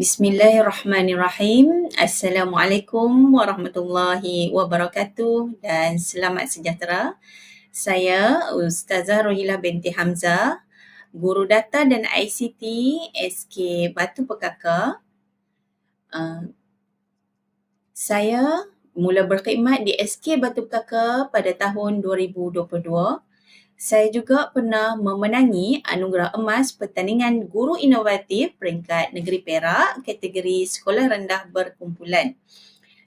Bismillahirrahmanirrahim. Assalamualaikum warahmatullahi wabarakatuh dan selamat sejahtera. Saya Ustazah Rohila binti Hamzah, Guru Data dan ICT SK Batu Pekaka. Uh, saya mula berkhidmat di SK Batu Pekaka pada tahun 2022 saya juga pernah memenangi anugerah emas pertandingan guru inovatif peringkat negeri Perak kategori sekolah rendah berkumpulan.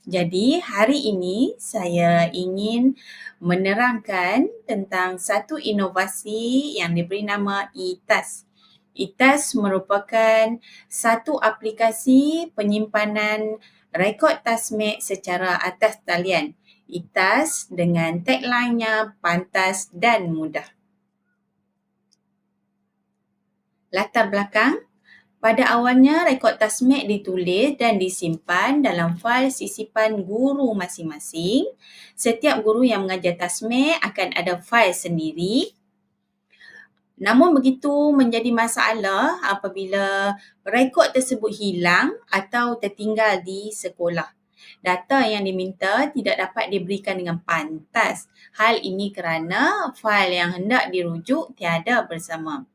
Jadi hari ini saya ingin menerangkan tentang satu inovasi yang diberi nama ITAS. ITAS merupakan satu aplikasi penyimpanan rekod tasmik secara atas talian ITAS dengan tagline-nya pantas dan mudah. Latar belakang, pada awalnya rekod tasmik ditulis dan disimpan dalam fail sisipan guru masing-masing. Setiap guru yang mengajar tasmik akan ada fail sendiri. Namun begitu menjadi masalah apabila rekod tersebut hilang atau tertinggal di sekolah data yang diminta tidak dapat diberikan dengan pantas. Hal ini kerana fail yang hendak dirujuk tiada bersama.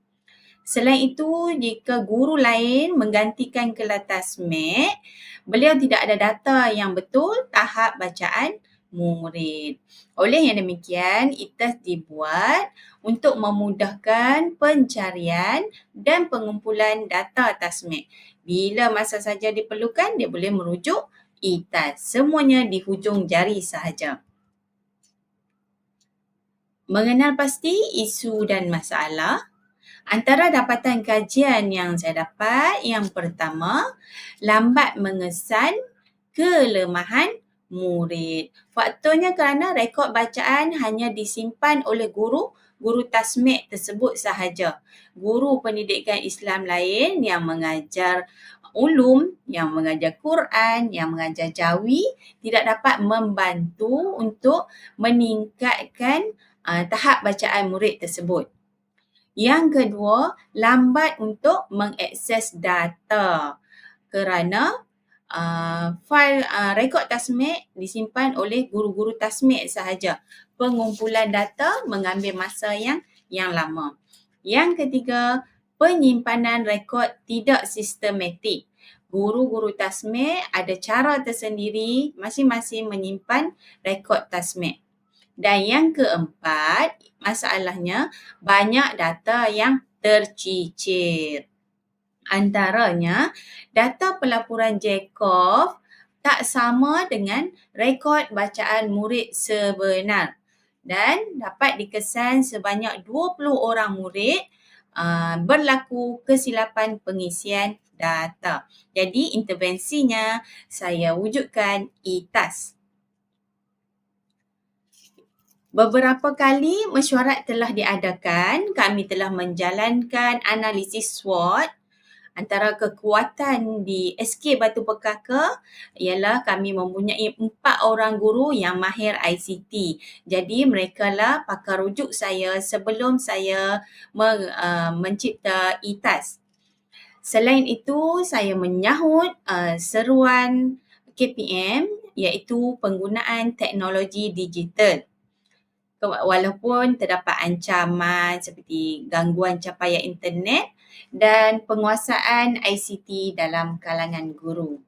Selain itu, jika guru lain menggantikan kelas tasmik, beliau tidak ada data yang betul tahap bacaan murid. Oleh yang demikian, ITAS dibuat untuk memudahkan pencarian dan pengumpulan data tasmik. Bila masa saja diperlukan, dia boleh merujuk itas. Semuanya di hujung jari sahaja. Mengenal pasti isu dan masalah. Antara dapatan kajian yang saya dapat, yang pertama, lambat mengesan kelemahan murid. Faktornya kerana rekod bacaan hanya disimpan oleh guru guru tasmik tersebut sahaja. Guru pendidikan Islam lain yang mengajar ulum yang mengajar Quran, yang mengajar Jawi tidak dapat membantu untuk meningkatkan uh, tahap bacaan murid tersebut. Yang kedua, lambat untuk mengakses data kerana uh, fail uh, rekod tasmik disimpan oleh guru-guru tasmik sahaja. Pengumpulan data mengambil masa yang yang lama. Yang ketiga, penyimpanan rekod tidak sistematik. Guru-guru tasmik ada cara tersendiri masing-masing menyimpan rekod tasmik. Dan yang keempat, masalahnya banyak data yang tercicir. Antaranya, data pelaporan Jacob tak sama dengan rekod bacaan murid sebenar dan dapat dikesan sebanyak 20 orang murid uh, berlaku kesilapan pengisian data. Jadi intervensinya saya wujudkan ITAS. Beberapa kali mesyuarat telah diadakan, kami telah menjalankan analisis SWOT antara kekuatan di SK Batu Pekaka ialah kami mempunyai empat orang guru yang mahir ICT. Jadi mereka lah pakar rujuk saya sebelum saya uh, mencipta ITAS. Selain itu, saya menyahut uh, seruan KPM iaitu penggunaan teknologi digital walaupun terdapat ancaman seperti gangguan capaian internet dan penguasaan ICT dalam kalangan guru.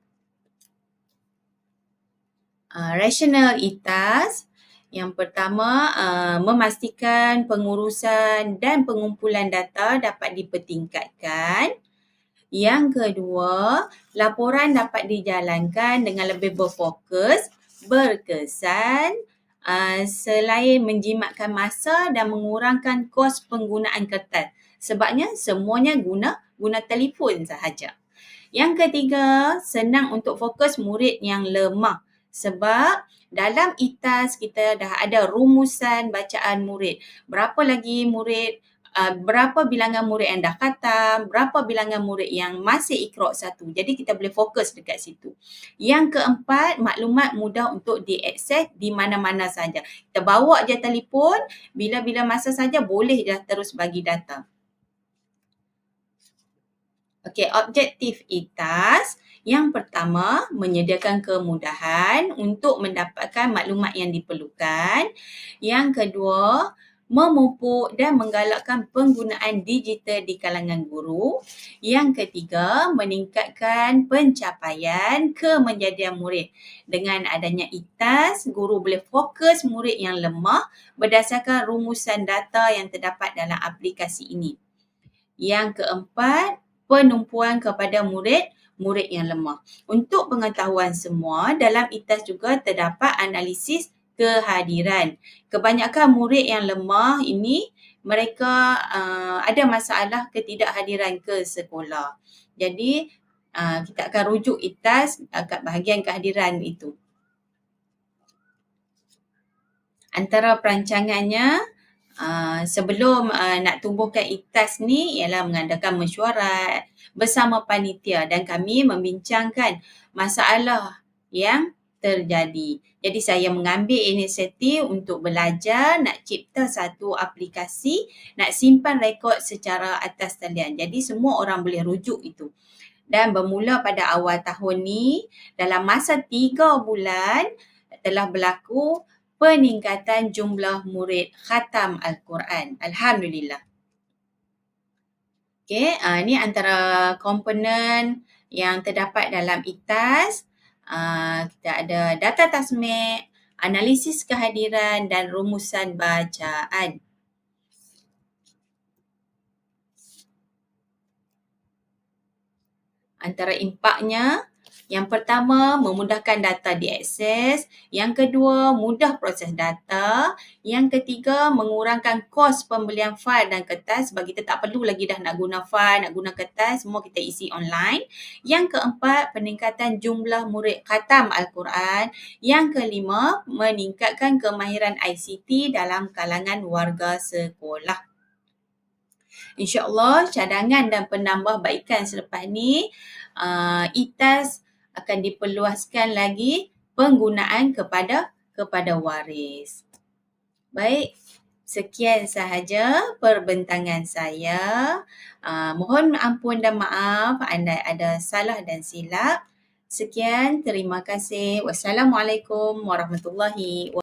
Uh, rasional ITAS yang pertama uh, memastikan pengurusan dan pengumpulan data dapat dipertingkatkan. Yang kedua, laporan dapat dijalankan dengan lebih berfokus, berkesan, uh, selain menjimatkan masa dan mengurangkan kos penggunaan kertas. Sebabnya semuanya guna guna telefon sahaja. Yang ketiga, senang untuk fokus murid yang lemah. Sebab dalam ITAS kita dah ada rumusan bacaan murid. Berapa lagi murid uh, berapa bilangan murid yang dah khatam, berapa bilangan murid yang masih ikrok satu. Jadi kita boleh fokus dekat situ. Yang keempat, maklumat mudah untuk diakses di mana-mana saja. Kita bawa je telefon, bila-bila masa saja boleh dah terus bagi data. Okey, objektif ITAS yang pertama menyediakan kemudahan untuk mendapatkan maklumat yang diperlukan. Yang kedua, memupuk dan menggalakkan penggunaan digital di kalangan guru. Yang ketiga, meningkatkan pencapaian kemenjadian murid. Dengan adanya ITAS, guru boleh fokus murid yang lemah berdasarkan rumusan data yang terdapat dalam aplikasi ini. Yang keempat, penumpuan kepada murid murid yang lemah. Untuk pengetahuan semua, dalam ITAS juga terdapat analisis kehadiran. Kebanyakan murid yang lemah ini mereka uh, ada masalah ketidakhadiran ke sekolah. Jadi uh, kita akan rujuk ITAS uh, kat bahagian kehadiran itu. Antara perancangannya uh, sebelum uh, nak tumbuhkan ITAS ni ialah mengadakan mesyuarat bersama panitia dan kami membincangkan masalah yang terjadi. Jadi saya mengambil inisiatif untuk belajar nak cipta satu aplikasi nak simpan rekod secara atas talian. Jadi semua orang boleh rujuk itu. Dan bermula pada awal tahun ni dalam masa tiga bulan telah berlaku peningkatan jumlah murid khatam Al-Quran. Alhamdulillah. Okay, uh, ini antara komponen yang terdapat dalam ITAS uh, kita ada data tasmik, analisis kehadiran dan rumusan bacaan. Antara impaknya, yang pertama, memudahkan data diakses. Yang kedua, mudah proses data. Yang ketiga, mengurangkan kos pembelian fail dan kertas sebab kita tak perlu lagi dah nak guna fail, nak guna kertas, semua kita isi online. Yang keempat, peningkatan jumlah murid khatam Al-Quran. Yang kelima, meningkatkan kemahiran ICT dalam kalangan warga sekolah. InsyaAllah cadangan dan penambahbaikan selepas ni uh, ITAS akan diperluaskan lagi penggunaan kepada kepada waris. Baik, sekian sahaja perbentangan saya. Uh, mohon ampun dan maaf anda ada salah dan silap. Sekian, terima kasih. Wassalamualaikum warahmatullahi wabarakatuh.